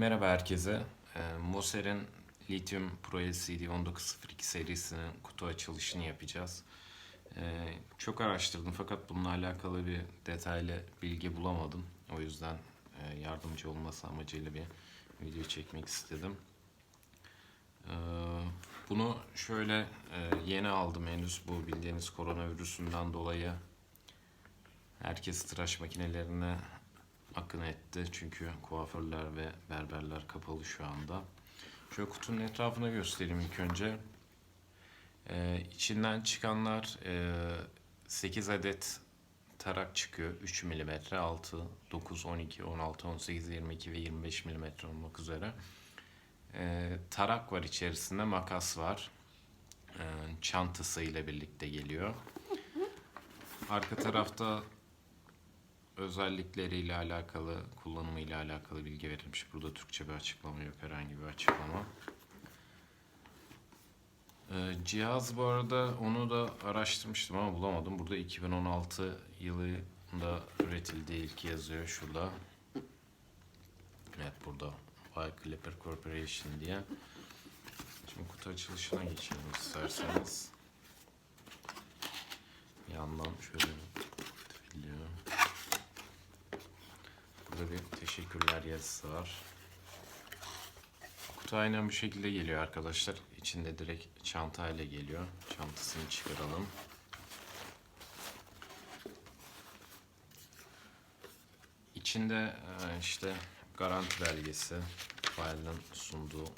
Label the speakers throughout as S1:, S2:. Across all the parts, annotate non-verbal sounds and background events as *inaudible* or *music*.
S1: Merhaba herkese. Ee, Moser'in Lithium Pro LCD 1902 serisinin kutu açılışını yapacağız. Ee, çok araştırdım fakat bununla alakalı bir detaylı bilgi bulamadım. O yüzden e, yardımcı olması amacıyla bir video çekmek istedim. Ee, bunu şöyle e, yeni aldım henüz bu bildiğiniz koronavirüsünden dolayı herkes tıraş makinelerine akın etti. Çünkü kuaförler ve berberler kapalı şu anda. Şöyle kutunun etrafını göstereyim ilk önce. Ee, içinden çıkanlar e, 8 adet tarak çıkıyor. 3 mm, 6, 9, 12, 16, 18, 22 ve 25 mm olmak üzere. Ee, tarak var içerisinde, makas var. Ee, çantası ile birlikte geliyor. Arka tarafta özellikleriyle alakalı, kullanımıyla alakalı bilgi verilmiş. Burada Türkçe bir açıklama yok, herhangi bir açıklama. Ee, cihaz bu arada onu da araştırmıştım ama bulamadım. Burada 2016 yılında üretildiği ilk yazıyor şurada. Evet burada Y Clipper Corporation diye. Şimdi kutu açılışına geçelim isterseniz. Yandan şöyle Burada bir teşekkürler yazısı var. Kutu aynen bu şekilde geliyor arkadaşlar. İçinde direkt çantayla geliyor. Çantasını çıkaralım. İçinde e, işte garanti belgesi, failin sunduğu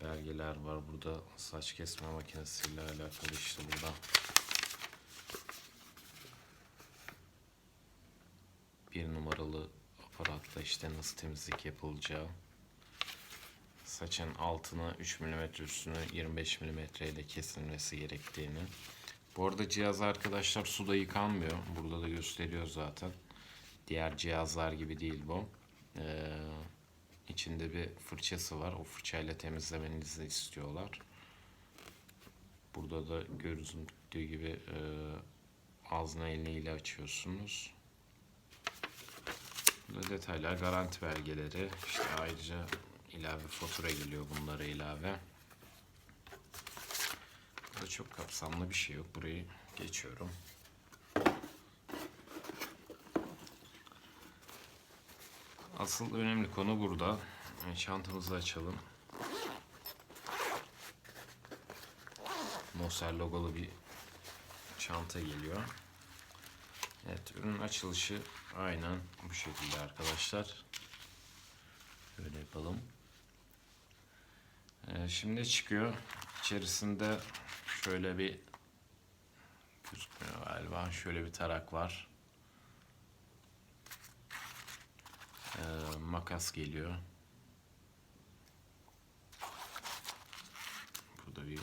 S1: belgeler var. Burada saç kesme makinesiyle alakalı işte burada bir numaralı aparatla işte nasıl temizlik yapılacağı, saçın altına 3 mm üstünü 25 mm ile kesilmesi gerektiğini. Bu arada cihaz arkadaşlar suda yıkanmıyor. Burada da gösteriyor zaten. Diğer cihazlar gibi değil bu. Ee, içinde bir fırçası var. O fırçayla temizlemenizi istiyorlar. Burada da görüldüğü gibi e, ağzına eliyle açıyorsunuz. Burada detaylar, garanti belgeleri, işte ayrıca ilave fatura geliyor bunlara ilave. Burada çok kapsamlı bir şey yok. Burayı geçiyorum. Asıl önemli konu burada. Yani Çantamızı açalım. Moser logolu bir çanta geliyor. Evet, ürünün açılışı aynen bu şekilde arkadaşlar. Böyle yapalım. Ee, şimdi çıkıyor. İçerisinde şöyle bir gözükmüyor galiba. Şöyle bir tarak var. Ee, makas geliyor. Burada bir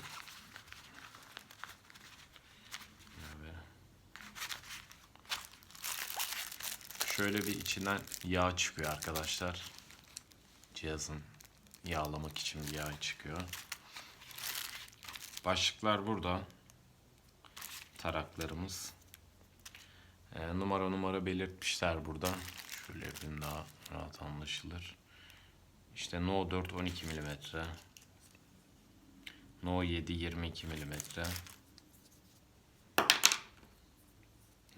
S1: şöyle bir içinden yağ çıkıyor arkadaşlar. Cihazın yağlamak için bir yağ çıkıyor. Başlıklar burada. Taraklarımız. Ee, numara numara belirtmişler burada. Şöyle yapayım daha rahat anlaşılır. İşte No 4 12 mm. No 7 22 mm.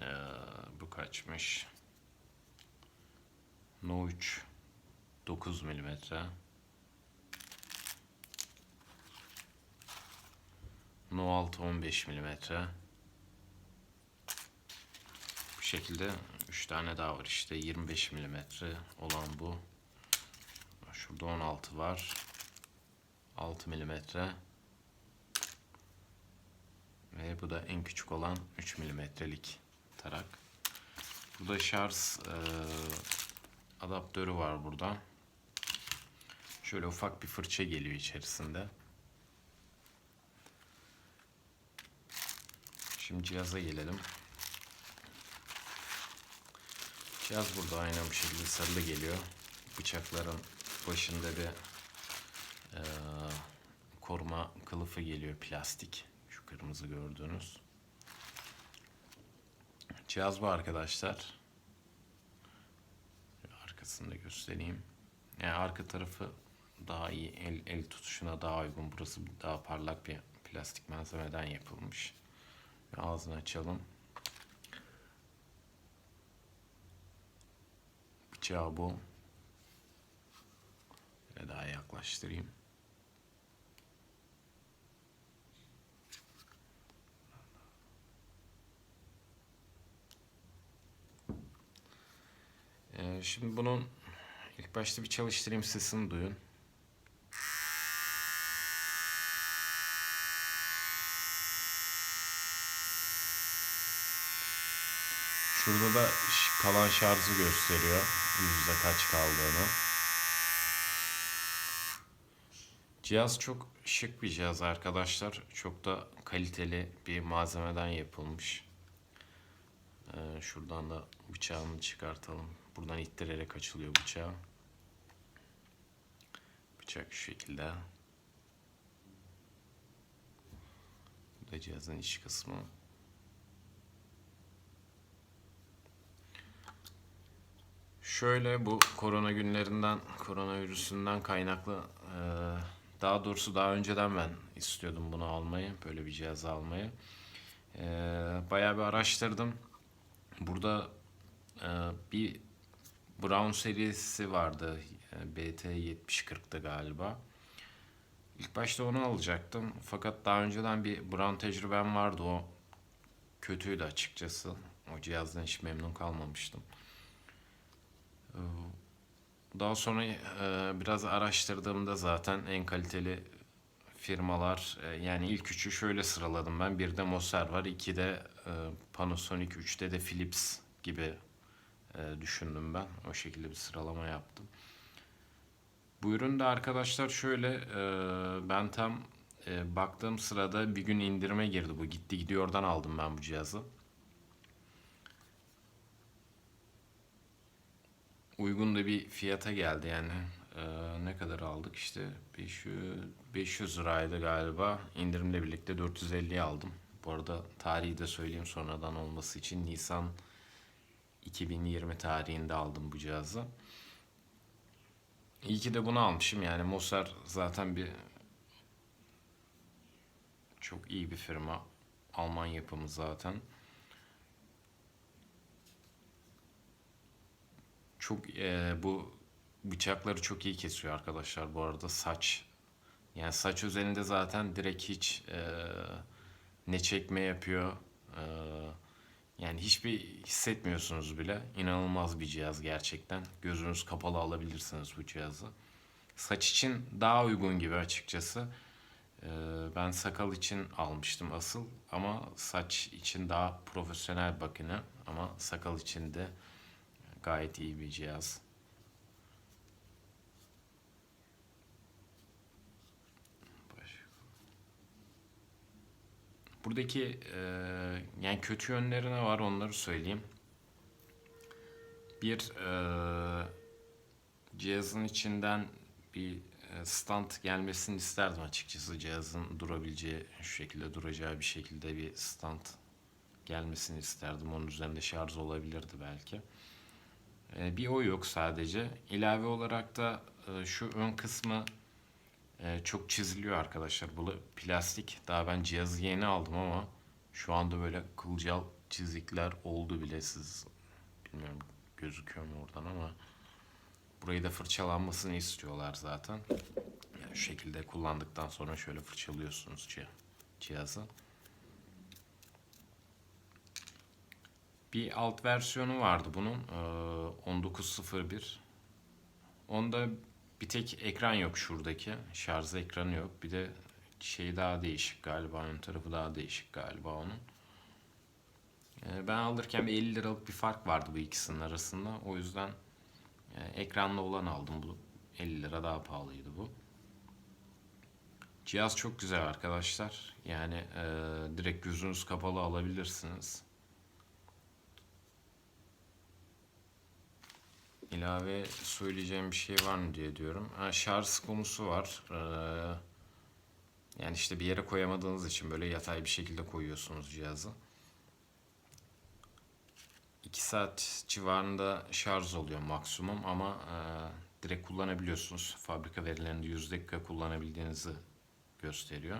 S1: Ee, bu kaçmış? No 3 9 mm. No 6 15 mm. Bu şekilde 3 tane daha var işte 25 mm olan bu. Şurada 16 var. 6 mm. Ve bu da en küçük olan 3 milimetrelik tarak. Burada şarj e, adaptörü var burada. Şöyle ufak bir fırça geliyor içerisinde. Şimdi cihaza gelelim. Cihaz burada aynen bu şekilde sarılı geliyor. Bıçakların başında bir e, koruma kılıfı geliyor plastik. Şu kırmızı gördüğünüz. Cihaz bu arkadaşlar. Arkasını da göstereyim. Yani arka tarafı daha iyi, el, el tutuşuna daha uygun. Burası daha parlak bir plastik malzemeden yapılmış. Ağzını açalım. Bıçağı bu. Ve daha yaklaştırayım. Ee, şimdi bunun ilk başta bir çalıştırayım sesini duyun. Şurada da kalan şarjı gösteriyor. Yüzde kaç kaldığını. Cihaz çok şık bir cihaz arkadaşlar. Çok da kaliteli bir malzemeden yapılmış. Ee, şuradan da bıçağını çıkartalım. Buradan ittirerek açılıyor bıçağı. Bıçak şu şekilde. Bu da cihazın iç kısmı. Şöyle bu korona günlerinden, koronavirüsünden kaynaklı e, daha doğrusu daha önceden ben istiyordum bunu almayı, böyle bir cihaz almayı. E, bayağı bir araştırdım. Burada e, bir Brown serisi vardı. E, BT 7040'tı galiba. İlk başta onu alacaktım. Fakat daha önceden bir Brown tecrübem vardı. O kötüydü açıkçası. O cihazdan hiç memnun kalmamıştım. Ee, Daha sonra e, biraz araştırdığımda zaten en kaliteli firmalar e, yani ilk üçü şöyle sıraladım ben. Bir de Moser var, iki de e, Panasonic, üçte de Philips gibi e, düşündüm ben. O şekilde bir sıralama yaptım. Bu ürün arkadaşlar şöyle ben tam baktığım sırada bir gün indirime girdi bu. Gitti gidiyordan aldım ben bu cihazı. uygun da bir fiyata geldi yani. Ee, ne kadar aldık işte 500, 500 liraydı galiba. İndirimle birlikte 450'ye aldım. Bu arada tarihi de söyleyeyim sonradan olması için Nisan 2020 tarihinde aldım bu cihazı. İyi ki de bunu almışım yani Moser zaten bir çok iyi bir firma. Alman yapımı zaten. Çok e, bu bıçakları çok iyi kesiyor arkadaşlar bu arada saç. Yani saç özelinde zaten direkt hiç e, ne çekme yapıyor. E, yani hiçbir hissetmiyorsunuz bile. İnanılmaz bir cihaz gerçekten. Gözünüz kapalı alabilirsiniz bu cihazı. Saç için daha uygun gibi açıkçası. E, ben sakal için almıştım asıl ama saç için daha profesyonel bakını ama sakal için de Gayet iyi bir cihaz. Buradaki e, yani kötü yönleri ne var onları söyleyeyim. Bir e, cihazın içinden bir e, stand gelmesini isterdim açıkçası. Cihazın durabileceği, şu şekilde duracağı bir şekilde bir stand gelmesini isterdim. Onun üzerinde şarj olabilirdi belki. E, bir o yok sadece. İlave olarak da e, şu ön kısmı e, çok çiziliyor arkadaşlar. Bu plastik. Daha ben cihazı yeni aldım ama şu anda böyle kılcal çizikler oldu bile siz bilmiyorum gözüküyor mu oradan ama burayı da fırçalanmasını istiyorlar zaten. Yani şu şekilde kullandıktan sonra şöyle fırçalıyorsunuz cihazı. Bir alt versiyonu vardı bunun. Ee, 1901. Onda bir tek ekran yok şuradaki. Şarj ekranı yok. Bir de şey daha değişik galiba. Ön tarafı daha değişik galiba onun. Ee, ben alırken bir 50 liralık bir fark vardı bu ikisinin arasında. O yüzden e, ekranlı olan aldım. Bu 50 lira daha pahalıydı bu. Cihaz çok güzel arkadaşlar. Yani e, direkt gözünüz kapalı alabilirsiniz. İlave söyleyeceğim bir şey var mı diye diyorum. Ha, şarj konusu var. Ee, yani işte bir yere koyamadığınız için böyle yatay bir şekilde koyuyorsunuz cihazı. 2 saat civarında şarj oluyor maksimum ama e, direkt kullanabiliyorsunuz. Fabrika verilerinde 100 dakika kullanabildiğinizi gösteriyor.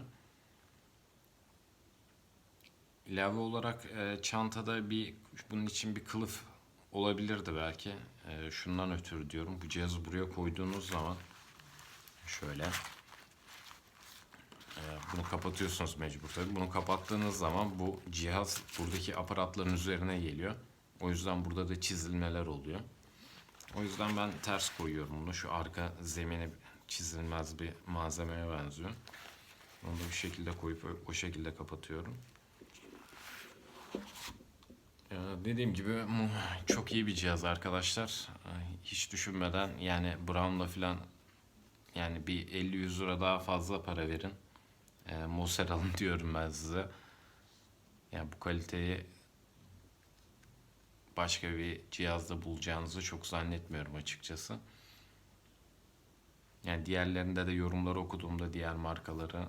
S1: İlave olarak e, çantada bir bunun için bir kılıf olabilirdi belki. E, şundan ötürü diyorum. Bu cihazı buraya koyduğunuz zaman şöyle e, bunu kapatıyorsunuz mecbur tabii. Bunu kapattığınız zaman bu cihaz buradaki aparatların üzerine geliyor. O yüzden burada da çizilmeler oluyor. O yüzden ben ters koyuyorum bunu. Şu arka zemine çizilmez bir malzemeye benziyor. Onu da bir şekilde koyup o- şekilde kapatıyorum. Ya dediğim gibi mu- çok iyi bir cihaz arkadaşlar. Ay, Hiç düşünmeden yani Brown'la falan yani bir 50-100 lira daha fazla para verin. E, Moser alın *laughs* diyorum ben size. Yani bu kaliteyi başka bir cihazda bulacağınızı çok zannetmiyorum açıkçası. Yani diğerlerinde de yorumları okuduğumda diğer markaları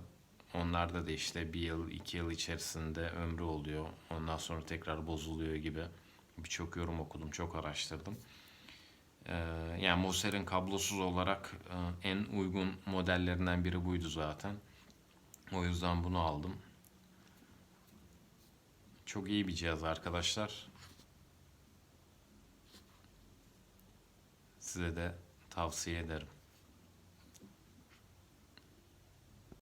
S1: onlarda da işte bir yıl iki yıl içerisinde ömrü oluyor. Ondan sonra tekrar bozuluyor gibi birçok yorum okudum, çok araştırdım. Ee, yani Moser'in kablosuz olarak e, en uygun modellerinden biri buydu zaten. O yüzden bunu aldım. Çok iyi bir cihaz arkadaşlar. Size de tavsiye ederim.